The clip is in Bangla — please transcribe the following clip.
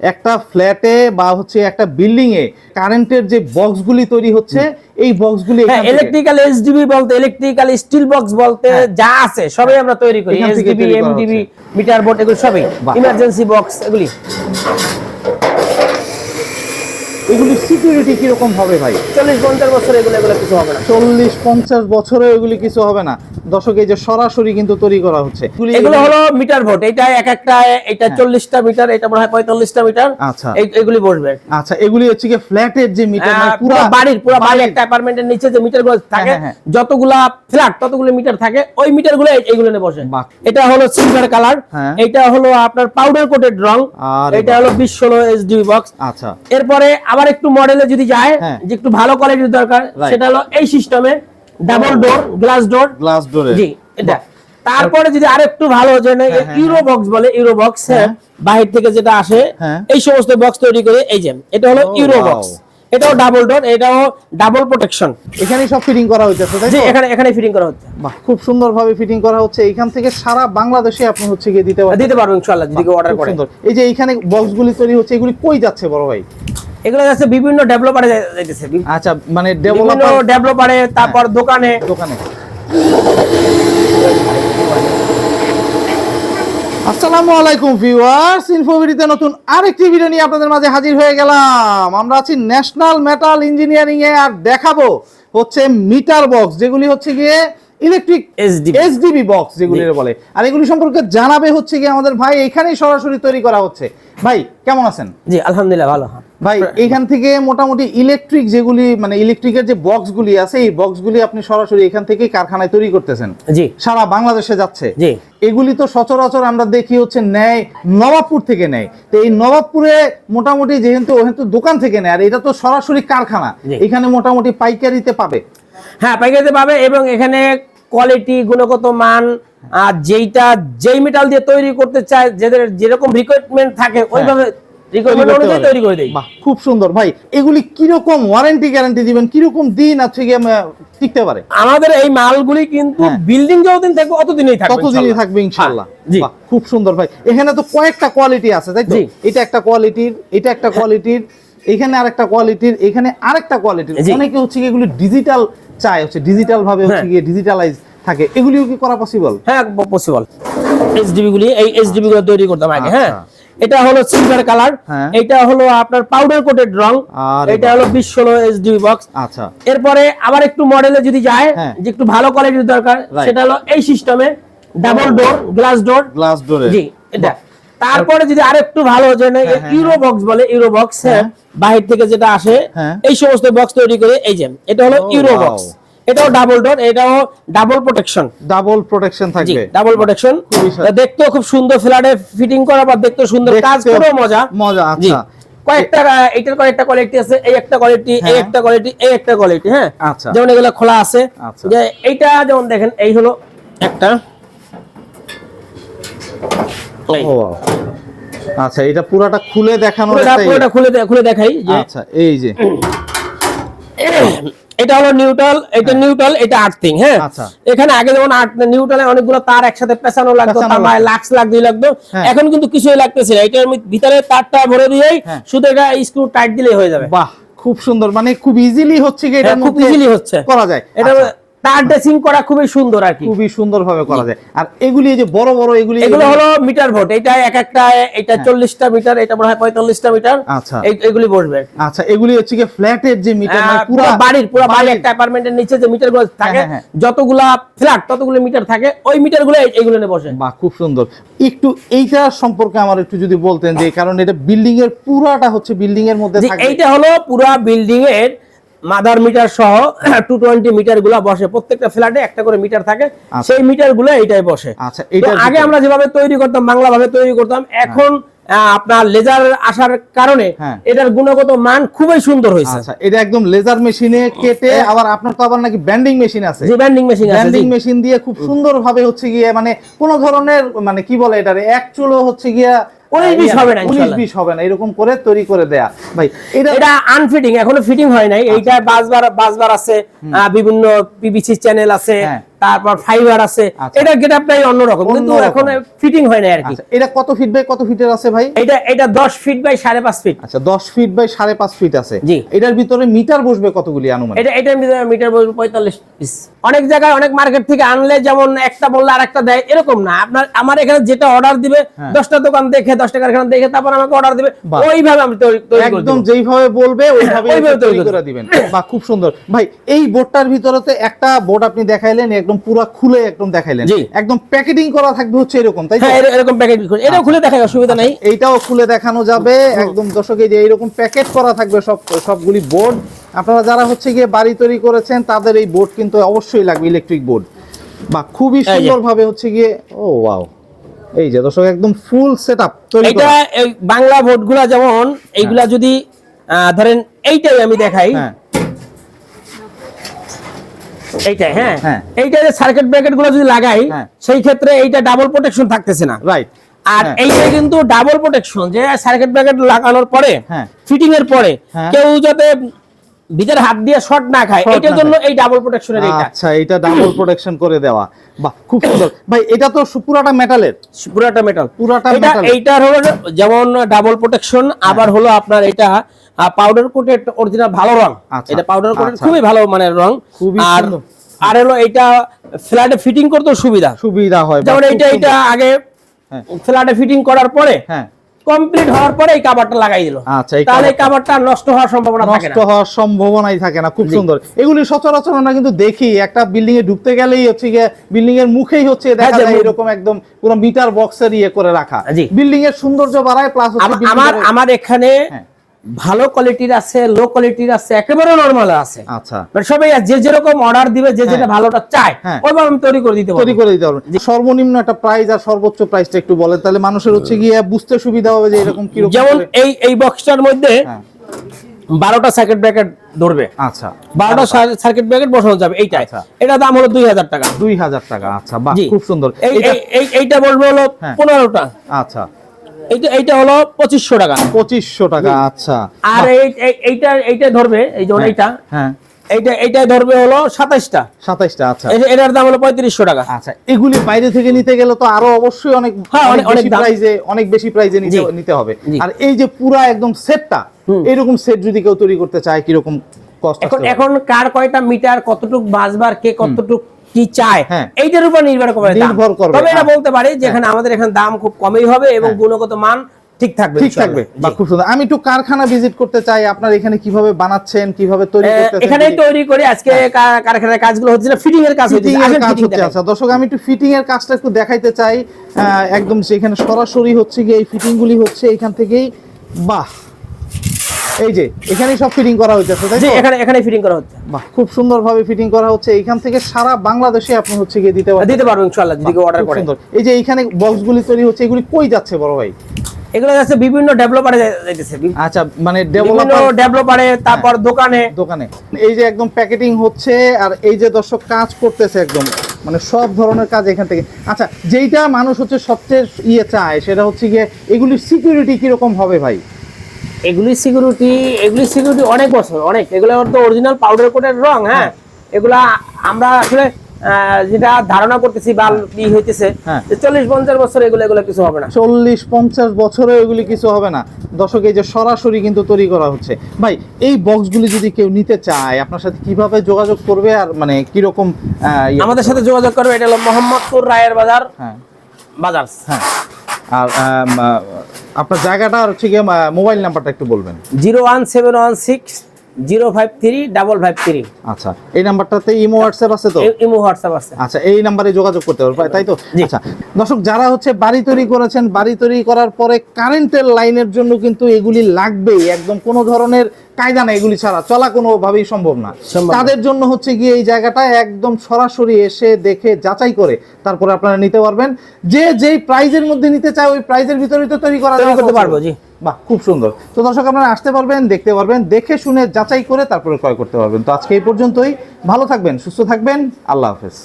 একটা ফ্ল্যাটে বা হচ্ছে একটা বিল্ডিং এ কারেন্টের যে বক্সগুলি তৈরি হচ্ছে এই বক্সগুলি ইলেকট্রিক্যাল এসডিবি বলতে ইলেকট্রিক্যাল স্টিল বক্স বলতে হ্যাঁ। যা আছে সবই আমরা তৈরি করি এসডিবি এমডিবি মিটার বোর্ড এগুলো সবই। ইমার্জেন্সি বক্স এগুলি। এগুলি সিকিউরিটি কীরকম হবে ভাই? চল্লিশ পঞ্চাশ বছর এগুলো এগুলো কিছু হবে না। চল্লিশ পঞ্চাশ বছরে এগুলি কিছু হবে না। দর্শক এই যে সরাসরি কিন্তু তৈরি করা হচ্ছে। এগুলো হলো মিটার বোর্ড এটা এক একটা এটা হ্যাঁ। চল্লিশটা মিটার এটা মনে হয় পঁয়তাল্লিশটা মিটার। আচ্ছা। এগুলি বসবে। আচ্ছা এগুলি হচ্ছে কি ফ্ল্যাটের যে মিটার আহ, পুরো বাড়ির পুরো বাড়ির। একটা অ্যাপার্টমেন্টের নিচে যে মিটারগুলো থাকে হ্যাঁ, হ্যাঁ। যতগুলা ফ্ল্যাট ততগুলো মিটার থাকে ওই মিটারগুলো এগুলো নিয়ে বসে। এটা হলো সিলভার কালার হ্যাঁ। এটা হলো আপনার পাউডার কোটেড রং। এটা। হলো বিশ ষোলো এইচডিবি বক্স আচ্ছা। এরপরে আবার একটু মডেলে যদি যায় হ্যাঁ। যে একটু ভালো কোয়ালিটির দরকার সেটা হলো এই সিস্টেমে double. Door glass door glass ডোরে জি এটা। তারপরে যদি আরেকটু ভালো হ্যাঁ, হ্যাঁ, ইউরো বক্স বলে ইউরো বক্স হ্যাঁ। বাহির থেকে যেটা আসে হ্যাঁ। এই সমস্ত বক্স তৈরি করে এই যে এটা হলো ইউরো বক্স এটাও ডাবল ডোর এটাও ডাবল প্রোটেকশন এখানেই সব ফিটিং করা হইতেছে তাই জি এখানে এখানে ফিটিং করা হচ্ছে। বাহ খুব সুন্দর ভাবে ফিটিং করা হচ্ছে। এইখান থেকে সারা বাংলাদেশে আপনি হচ্ছে গিয়ে দিতে পারবেন। দিতে পারবেন ইনশাআল্লাহ যদি অর্ডার খুব করে। এই যে এইখানে বক্সগুলি তৈরি হচ্ছে এগুলি কই যাচ্ছে বড় ভাই? এগুলো যাচ্ছে বিভিন্ন ডেভেলপারে যাইতেছে। আচ্ছা মানে ডেভেলপার ডেভেলপারে তারপর দোকানে। দোকানে। আসসালামু আলাইকুম ভিউয়ার্স ইনফোভিডিতে নতুন আরেকটি ভিডিও নিয়ে আপনাদের মাঝে হাজির হয়ে গেলাম। আমরা আছি ন্যাশনাল মেটাল ইঞ্জিনিয়ারিং এ আর দেখাবো হচ্ছে মিটার বক্স যেগুলি হচ্ছে গিয়ে ইলেকট্রিক এসডিবি বক্স যেগুলি বলে। আর এগুলি সম্পর্কে জানাবে হচ্ছে কি আমাদের ভাই এখানেই সরাসরি তৈরি করা হচ্ছে। ভাই কেমন আছেন? জি আলহামদুলিল্লাহ ভালো। ভাই এখান থেকে মোটামুটি ইলেকট্রিক যেগুলি মানে ইলেকট্রিকের যে বক্সগুলি আছে এই বক্সগুলি আপনি সরাসরি এখান থেকেই কারখানায় তৈরি করতেছেন। জি। সারা বাংলাদেশে যাচ্ছে। জি। এগুলি তো সচরাচর আমরা দেখি হচ্ছে নেয় নবাবপুর থেকে নেয়। তো এই নবাবপুরে মোটামুটি যেহেতু ওখানে দোকান থেকে নেয় আর এটা তো সরাসরি কারখানা। এখানে মোটামুটি পাইকারিতে পাবে। হ্যাঁ পাইকারিতে পাবে এবং এখানে কোয়ালিটি গুণগত মান আর যেইটা যেই মেটাল দিয়ে তৈরি করতে চায় যাদের যেরকম রিকোয়ারমেন্ট থাকে ওইভাবে রিকোয়ারমেন্ট হ্যাঁ। তৈরি করতে অনুযায়ী তৈরি করে দেই। খুব সুন্দর। ভাই এগুলি কীরকম ওয়ারেন্টি গ্যারান্টি দিবেন? কীরকম দিন আছে গিয়ে টিকতে পারে? আমাদের এই মালগুলি কিন্তু হ্যাঁ। বিল্ডিং যতদিন থাকবে অতদিনই থাকবে ততদিনই। থাকবে ইনশাল্লাহ হ্যাঁ, জি। খুব সুন্দর। ভাই এখানে তো কয়েকটা কোয়ালিটি আছে তাই তো? এটা একটা কোয়ালিটির এটা একটা কোয়ালিটির এখানে আরেকটা কোয়ালিটির এখানে আরেকটা কোয়ালিটির অনেকে হচ্ছে কি এগুলো ডিজিটাল চায় হচ্ছে ডিজিটাল ভাবে হচ্ছে হ্যাঁ। গিয়ে ডিজিটালাইজ থাকে এগুলিও কি করা পসিবল হ্যাঁ পসিবল এইচডিবি গুলি এই এইচডিবি গুলো তৈরি করতাম আগে হ্যাঁ আচ্ছা। এটা হলো সিলভার কালার হ্যাঁ। এটা হলো আপনার পাউডার কোটেড রং এটা। হলো বিশ ষোলো এইচডিবি বক্স আচ্ছা এরপরে আবার একটু মডেলে যদি যায় হ্যাঁ। যে একটু ভালো কোয়ালিটির দরকার. সেটা হলো এই সিস্টেমে double. Door glass door glass ডোরে জি এটা তারপরে যদি আরেকটু ভালো হ্যাঁ, হ্যাঁ, ইউরো বক্স বলে ইউরো বক্স হ্যাঁ। বাহির থেকে যেটা আসে হ্যাঁ। এই সমস্ত বক্স তৈরি করে এই যে এটা হলো ইউরো বক্স এটাও ডাবল ডোর এটাও ডাবল প্রোটেকশন ডাবল প্রোটেকশন থাকবে। ডাবল প্রোটেকশন দেখতেও খুব সুন্দর ফ্ল্যাটে ফিটিং করা বা দেখতেও সুন্দর কাজ করেও মজা। মজা আচ্ছা। কয়েকটা এটার কয়েকটা কোয়ালিটি আছে এই একটা কোয়ালিটি এই হ্যাঁ। একটা কোয়ালিটি এই একটা কোয়ালিটি হ্যাঁ? আচ্ছা। যেমন এগুলো খোলা আছে। আচ্ছা। যে এইটা যেমন দেখেন এই হলো একটা। এই। আচ্ছা এটা পুরাটা খুলে দেখানোর পুরোটা খুলে খুলে দেখাই আচ্ছা এই যে। এটা হলো নিউট্রাল এটা নিউট্রাল এটা আর্থিং হ্যাঁ? আচ্ছা। এখানে আগে যেমন নিউট্রালে অনেকগুলো তার একসাথে পেছানো লাগতো তামায় লাক্স লাগতো হ্যাঁ। এখন কিন্তু কিছুই লাগতেছে না। এটার মধ্যে- ভিতরে তারটা ভরে দিয়েই হ্যাঁ। শুধু এটা স্ক্রু টাইট দিলেই হয়ে যাবে। বাহ খুব সুন্দর। মানে খুব ইজিলি হচ্ছে কি হ্যাঁ, খুব ইজিলি হচ্ছে। করা যায়। এটা আচ্ছা, তার ড্রেসিং করা খুবই সুন্দর আর কি। খুবই সুন্দর ভাবে করা যায়। আর এগুলি যে বড় বড় এগুলি এগুলো হলো মিটার ভোট। এটা এক একটা এটা চল্লিশটা মিটার এটা মনে হয় পঁয়তাল্লিশটা মিটার। হ্যাঁ। আচ্ছা। এগুলি বসবে। আচ্ছা এগুলি হচ্ছে কি ফ্ল্যাটের যে মিটার মানে পুরো বাড়ির পুরো বাড়ির একটা অ্যাপার্টমেন্টের নিচে যে মিটারগুলো থাকে হ্যাঁ, হ্যাঁ। যতগুলা ফ্ল্যাট ততগুলো মিটার থাকে ওই মিটারগুলো এইগুলো নিয়ে বসে। বাহ খুব সুন্দর। একটু এইটা সম্পর্কে আমার একটু যদি বলতেন যে কারণ এটা বিল্ডিং এর পুরাটা হচ্ছে বিল্ডিং এর মধ্যে এইটা হলো পুরো বিল্ডিং এর মাদার মিটার সহ টু টোয়েন্টি মিটারগুলা বসে। প্রত্যেকটা ফ্ল্যাটে একটা করে মিটার থাকে। আচ্ছা। সেই মিটারগুলো এইটাই বসে। আচ্ছা আগে আমরা যেভাবে তৈরি করতাম বাংলা ভাবে তৈরি করতাম এখন আপনার লেজার আসার কারণে হ্যাঁ। এটার গুণগত মান খুবই সুন্দর হয়েছে। আচ্ছা এটা একদম লেজার মেশিনে কেটে আবার আপনার তো আবার নাকি ব্যান্ডিং মেশিন আছে। ব্যান্ডিং মেশিন আছে ব্যান্ডিং মেশিন দিয়ে খুব সুন্দর ভাবে হচ্ছে গিয়ে মানে কোন ধরনের মানে কি বলে এটারে এক চুলো হচ্ছে গিয়া উনিশ বিশ হবে না, হবে না এরকম করে তৈরি করে দেয়া। ভাই এটা এটা আনফিটিং এখনও ফিটিং হয় নাই। এইটা বাসবার বাসবার আছে বিভিন্ন পিবিসি চ্যানেল আছে। হ্যাঁ। তারপর ফাইবার আছে। আচ্ছা। এটা গেটআপটাই অন্যরকম কিন্তু এখন ফিটিং হয় না আর কি। আচ্ছা এটা কত ফিট বাই কত ফিটের আছে ভাই? এটা এটা দশ ফিট বাই সাড়ে পাঁচ ফিট আচ্ছা দশ ফিট বাই সাড়ে পাঁচ ফিট আছে। জি। এটার ভিতরে মিটার বসবে কতগুলি আনুমানিক? এটা এটার ভিতরে মিটার বলব পঁয়তাল্লিশ পিস অনেক জায়গায় অনেক মার্কেট থেকে আনলে যেমন একটা বললে আর একটা দেয় এরকম না। আপনার আমার এখানে যেটা অর্ডার দিবে হ্যাঁ। দশটা দোকান দেখে দশ টাকার এখানে দেখে তারপর আমাকে অর্ডার দিবে ওইভাবে আমি তৈরি করে একদম যেইভাবে বলবে ওইভাবে ওইভাবে তৈরি তৈরি করে দিবেন। বা খুব সুন্দর। ভাই এই বোর্ডটার ভিতরেতে একটা বোর্ড আপনি দেখাইলেন একদম পুরো খুলে একদম দেখাইলেন। একদম প্যাকেটিং করা থাকবে হচ্ছে এরকম তাই হ্যাঁ এর- এরকম প্যাকেট এটাও খুলে দেখায় অসুবিধা নেই। এইটাও খুলে দেখানো যাবে। একদম দর্শক এই যে এইরকম প্যাকেট করা থাকবে সব সবগুলি বোর্ড। আপনারা যারা হচ্ছে গিয়ে বাড়ি তৈরি করেছেন তাদের এই বোর্ড কিন্তু অবশ্যই লাগবে ইলেকট্রিক বোর্ড। বা খুবই যে। সুন্দর ভাবে হচ্ছে গিয়ে ও ওয়াও। এই যে দর্শক একদম ফুল সেটআপ তৈরি এটা করা। বাংলা ভোটগুলা যেমন এইগুলা যদি আহ, ধরেন এইটাই আমি দেখাই হ্যাঁ। এইটাই হ্যাঁ হ্যাঁ। এইটা যে সার্কিটগুলো যদি লাগাই হ্যাঁ। সেই ক্ষেত্রে এইটা ডাবল প্রোটেকশন থাকতেছে না রাইট আর হ্যাঁ। এইটা কিন্তু ডাবল প্রোটেকশন যে সার্কিট ব্রেকেট লাগানোর পরে। ফিটিং এর পরে। কেউ যাতে ভিতরে হাত দিয়ে শর্ট না খায় Short এটার জন্য এই ডাবল প্রোটেকশনের এইটা আচ্ছা এটা ডাবল প্রোটেকশন করে দেওয়া বাহ খুব সুন্দর ভাই এটা তো পুরাটা মেটালের পুরাটা মেটাল পুরাটা metal। এইটার হলো যেমন ডাবল প্রোটেকশন আবার হলো আপনার এটা পাউডার কোটেড অরিজিনাল ভালো রং আচ্ছা, এটা পাউডার কোটেড আচ্ছা। খুবই ভালো মানের রং আর সুন্দর। আর হলো এটা ফ্ল্যাটে ফিটিং করতেও সুবিধা সুবিধা হয় যেমন সুন্দর। এটা আগে হ্যাঁ। ফ্ল্যাটে ফিটিং করার পরে হ্যাঁ কমপ্লিট হওয়ার পরে এই কাভারটা লাগাই দিল আচ্ছা, তাহলে এই কাভারটা নষ্ট হওয়ার সম্ভাবনা থাকে নষ্ট না হওয়ার সম্ভাবনাই থাকে না খুব সুন্দর এগুলি সচরাচর আমরা কিন্তু দেখি একটা বিল্ডিং এ ঢুকতে গেলেই হচ্ছে গিয়ে বিল্ডিং এর মুখেই হচ্ছে দেখা যায় এরকম একদম পুরো মিটার বক্সের ইয়ে করে রাখা। বিল্ডিং এর সৌন্দর্য বাড়ায় প্লাস আমার আমার এখানে হ্যাঁ। ভালো কোয়ালিটির আছে লো কোয়ালিটির আছে একেবারে নরমাল আছে। আচ্ছা। মানে সবাই যে যেরকম অর্ডার দিবে যে যেটা ভালোটা চায় হ্যাঁ। ওইভাবে আমি তৈরি করে দিতে তৈরি করে দিতে পারবেন সর্বনিম্ন একটা প্রাইস আর সর্বোচ্চ প্রাইসটা একটু বলেন তাহলে মানুষের হচ্ছে গিয়ে বুঝতে সুবিধা হবে যে এরকম কি যেমন এই এই বক্সটার মধ্যে হ্যাঁ। বারোটা সার্কিট ব্রেকেট ধরবে। আচ্ছা। বারোটা সার্কিট ব্রেকেট বসানো যাবে এইটাই। আচ্ছা। এটা দাম হলো দুই হাজার টাকা। দুই হাজার টাকা আচ্ছা। খুব সুন্দর। এই এই- এই- এইটা বলব হলো হ্যাঁ। পনেরোটা। আচ্ছা। হলো পঁচিশশো টাকা। পঁচিশশো টাকা আচ্ছা। আর এই- এই- এইটা এইটা ধরবে এই যেমন হ্যাঁ, এইটা। হ্যাঁ। এইটা এইটা ধরবে হলো সাতাইশটা। সাতাইশটা আচ্ছা। এটার দাম হলো পঁয়ত্রিশশো টাকা। আচ্ছা এগুলি বাইরে থেকে নিতে গেলে তো আরও অবশ্যই অনেক হ্যাঁ, অনেক অনেক- বেশি প্রাইজে অনেক বেশি প্রাইজে নিতে নিতে হবে। আর এই যে পুরা একদম সেটটা এরকম সেট যদি কেউ তৈরি করতে চায় কীরকম কষ্ট এখন এখন কার কয়টা মিটার কতটুক বাজবার কে কতটুক কি চায়? হ্যাঁ। এইটার উপর নির্ভর করে নির্ভর করবে, তবে এটা হ্যাঁ। বলতে পারি যে এখানে আমাদের এখানে দাম খুব কমই হবে এবং গুণগত মান ঠিক থাকবে ঠিক থাকবে বা খুব সুন্দর। আমি একটু কারখানা ভিজিট করতে চাই আপনার এখানে কীভাবে বানাচ্ছেন কীভাবে তৈরি করতেছেন? তৈরি করে আজকে কারখানার কাজগুলো হচ্ছে ফিটিং এর কাজ হচ্ছে। আসেন কাজ হচ্ছে আচ্ছা দর্শক আমি একটু ফিটিং এর কাজটা একটু দেখাইতে চাই। একদম সেখানে সরাসরি হচ্ছে গিয়ে এই ফিটিং গুলি হচ্ছে এখান থেকেই বাহ! এই যে এখানেই সব ফিটিং করা হইতেছে তাই এখানে এখানে ফিটিং করা হচ্ছে। বাহ খুব সুন্দরভাবে ফিটিং করা হচ্ছে। এইখান থেকে সারা বাংলাদেশে আপনি হচ্ছে গিয়ে দিতে পারবেন। দিতে পারব ইনশাআল্লাহ যদি অর্ডার খুব করে সুন্দর। এই যে এইখানে বক্সগুলি তৈরি হচ্ছে এগুলি কই যাচ্ছে বড় ভাই? এগুলো যাচ্ছে বিভিন্ন ডেভেলপারে যাইতেছে। আচ্ছা মানে ডেভেলপার ডেভেলপারে তারপর দোকানে। দোকানে। এই যে একদম প্যাকেটিং হচ্ছে আর এই যে দর্শক কাজ করতেছে একদম। মানে সব ধরনের কাজ এখান থেকে। আচ্ছা যেইটা মানুষ হচ্ছে সবচেয়ে ইয়ে চায় সেটা হচ্ছে গিয়ে এগুলির সিকিউরিটি কীরকম হবে ভাই? এগুলি সিকিউরিটি এগুলি সিকিউরিটি অনেক বছর অনেক। এগুলো তো অরিজিনাল পাউডার কোটের রং হ্যাঁ? এগুলা আমরা আসলে যেটা ধারণা করতেছি বা ই হইতেছে হ্যাঁ। চল্লিশ পঞ্চাশ বছর এগুলো এগুলো কিছু হবে না। চল্লিশ পঞ্চাশ বছরে এগুলি কিছু হবে না। দর্শক এই যে সরাসরি কিন্তু তৈরি করা হচ্ছে। ভাই এই বক্সগুলি যদি কেউ নিতে চায় আপনার সাথে কীভাবে যোগাযোগ করবে আর মানে কীরকম ইয়ে- আমাদের সাথে যোগাযোগ করবে এটা হলো মোহাম্মদপুর রায়ের বাজার। হ্যাঁ। বাজার হ্যাঁ। আর আপনার জায়গাটা আর হচ্ছে গিয়ে মোবাইল নাম্বারটা একটু বলবেন। Zero one seven one six zero five three double five three. আচ্ছা এই নাম্বারটাতে ইমো হোয়াটসঅ্যাপ আছে তো? ইমো হোয়াটসঅ্যাপ আছে। আচ্ছা এই নাম্বারে যোগাযোগ করতে পারবে তাই তো। আচ্ছা দর্শক যারা হচ্ছে বাড়ি তৈরি করেছেন বাড়ি তৈরি করার পরে কারেন্টের লাইনের জন্য কিন্তু এগুলি লাগবেই। একদম কোনো ধরনের কায়দা না এগুলি ছাড়া চলা কোনোভাবেই সম্ভব না। সম্ভব না। তাদের জন্য হচ্ছে গিয়ে এই জায়গাটা একদম সরাসরি এসে দেখে যাচাই করে তারপরে আপনারা নিতে পারবেন। যে যেই প্রাইজের মধ্যে নিতে চায় ওই প্রাইজের ভিতরে তো তৈরি করা করতে পারব, জি। বাহ খুব সুন্দর। তো দর্শক আপনারা আসতে পারবেন দেখতে পারবেন দেখে শুনে যাচাই করে তারপরে ক্রয় করতে পারবেন। তো আজকে এই পর্যন্তই। ভালো থাকবেন সুস্থ থাকবেন। আল্লাহ হাফেজ।